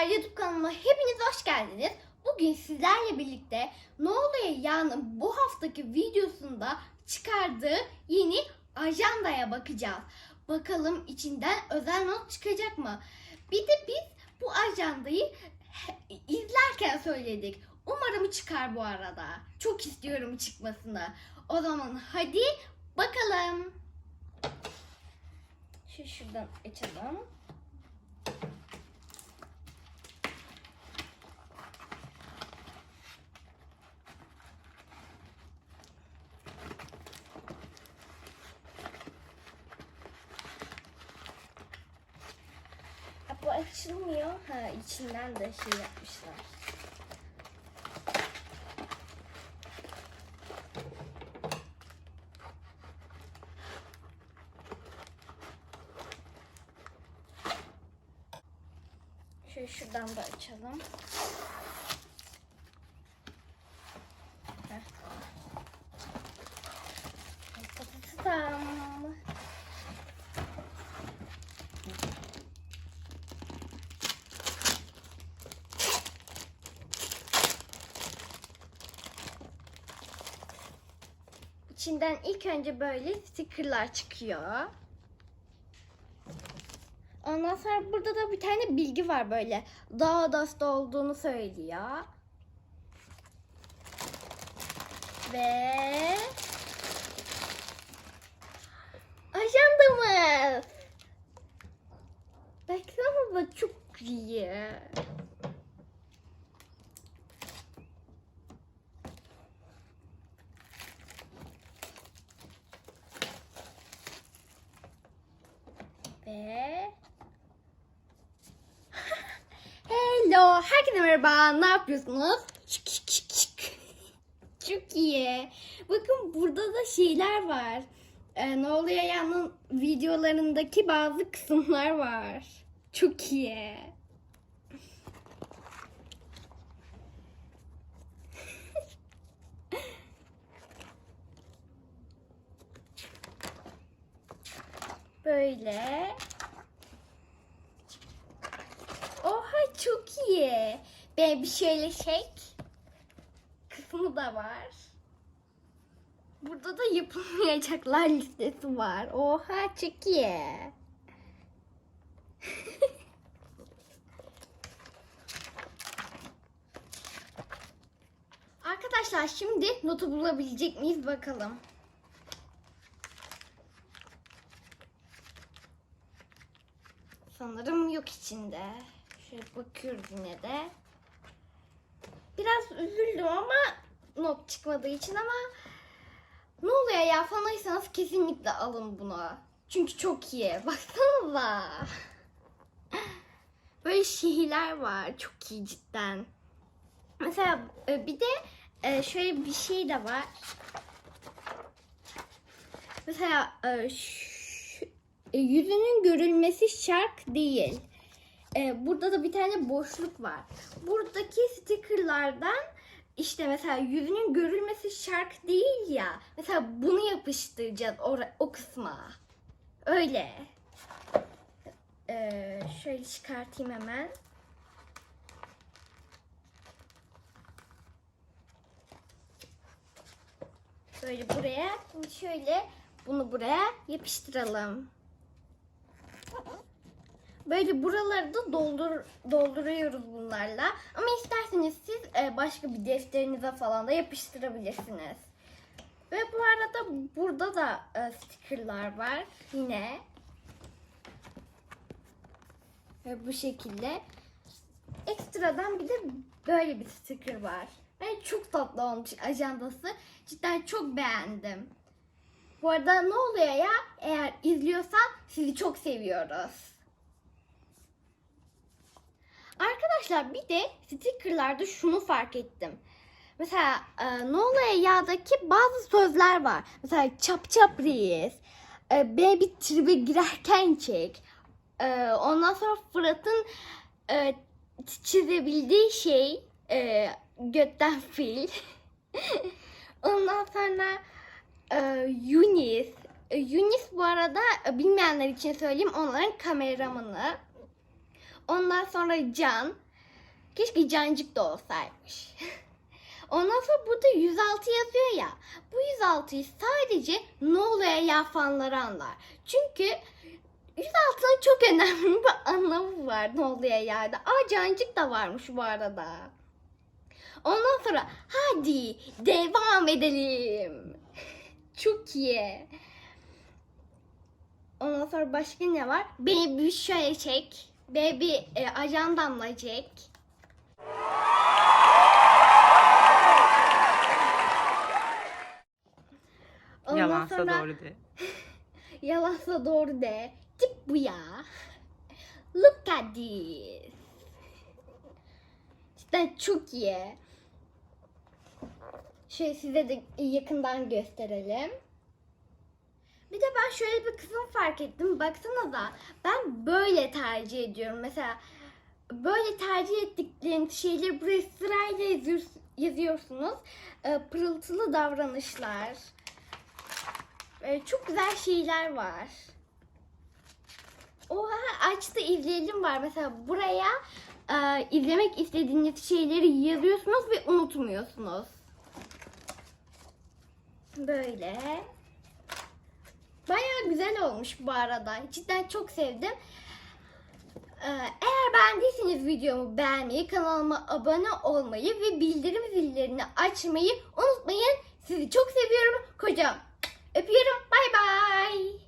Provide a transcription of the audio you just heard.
Arkadaşlar YouTube kanalıma hepiniz hoş geldiniz. Bugün sizlerle birlikte Ne Oluyor Ya'nın bu haftaki videosunda çıkardığı yeni ajandaya bakacağız. Bakalım içinden özel not çıkacak mı? Bir de biz bu ajandayı izlerken söyledik. Umarım çıkar bu arada. Çok istiyorum çıkmasını. O zaman hadi bakalım. Şu şuradan açalım. Açılmıyor. Ha içinden de şey yapmışlar. Şöyle şuradan da açalım. İçinden ilk önce böyle stickerlar çıkıyor. Ondan sonra burada da bir tane bilgi var böyle. Daha dost olduğunu söylüyor. Ve ajandamız. Baksanıza çok iyi. Ve Hello, herkese merhaba. Ne yapıyorsunuz? Çok iyi. Bakın burada da şeyler var. Ee, ne oluyor yanın videolarındaki bazı kısımlar var. Çok iyi. Böyle. Oha çok iyi. Ve bir şöyle şey kısmı da var. Burada da yapılmayacaklar listesi var. Oha çok iyi. Arkadaşlar şimdi notu bulabilecek miyiz bakalım. Sanırım yok içinde. Şöyle bakıyoruz yine de. Biraz üzüldüm ama not çıkmadığı için ama ne oluyor ya fanıysanız kesinlikle alın bunu. Çünkü çok iyi. Baksanıza. Böyle şehirler var. Çok iyi cidden. Mesela e, bir de e, şöyle bir şey de var. Mesela e, yüzünün görülmesi şart değil. E, burada da bir tane boşluk var. Buradaki stickerlardan işte mesela yüzünün görülmesi şart değil ya. Mesela bunu yapıştıracağız o, kısma. Öyle. E, şöyle çıkartayım hemen. Böyle buraya şimdi şöyle bunu buraya yapıştıralım. Böyle buraları da doldur dolduruyoruz bunlarla. Ama isterseniz siz e, başka bir defterinize falan da yapıştırabilirsiniz. Ve bu arada burada da e, stickerlar var yine. Ve bu şekilde. Ekstradan bir de böyle bir sticker var. Ve çok tatlı olmuş ajandası. Cidden çok beğendim. Bu arada ne oluyor ya? Eğer izliyorsan sizi çok seviyoruz. Arkadaşlar bir de stickerlarda şunu fark ettim. Mesela e, ne oluyor ya'daki bazı sözler var. Mesela çap çap reis. E, baby tribe girerken çek. E, ondan sonra Fırat'ın e, çizebildiği şey e, götten fil. ondan sonra e, Yunis. E, Yunis bu arada e, bilmeyenler için söyleyeyim onların kameramanı. Ondan sonra Can. Keşke cancık da olsaymış. Ondan sonra burada 106 yazıyor ya. Bu 106'yı sadece ne oluyor ya fanları anlar. Çünkü 106'nın çok önemli bir anlamı var ne oluyor yerde. Aa cancık da varmış bu arada. Ondan sonra hadi devam edelim. Çok iyi. Ondan sonra başka ne var? Baby şöyle çek. Baby e, ajandamla. Ondan Yalansa sonra- doğru de. Yalansa doğru de. Tip bu ya. Look at this. Cidden çok iyi. Şöyle size de yakından gösterelim. Bir de ben şöyle bir kısım fark ettim. Baksanıza ben böyle tercih ediyorum. Mesela böyle tercih ettikleriniz şeyleri buraya sırayla yazıyor- yazıyorsunuz. Ee, pırıltılı davranışlar. Ee, çok güzel şeyler var. Oha açtı izleyelim var. Mesela buraya e, izlemek istediğiniz şeyleri yazıyorsunuz ve unutmuyorsunuz. Böyle. Bayağı güzel olmuş bu arada. Cidden çok sevdim. Ee, Eğer beğendiyseniz videomu beğenmeyi, kanalıma abone olmayı ve bildirim zillerini açmayı unutmayın. Sizi çok seviyorum. Kocam öpüyorum. Bay bay.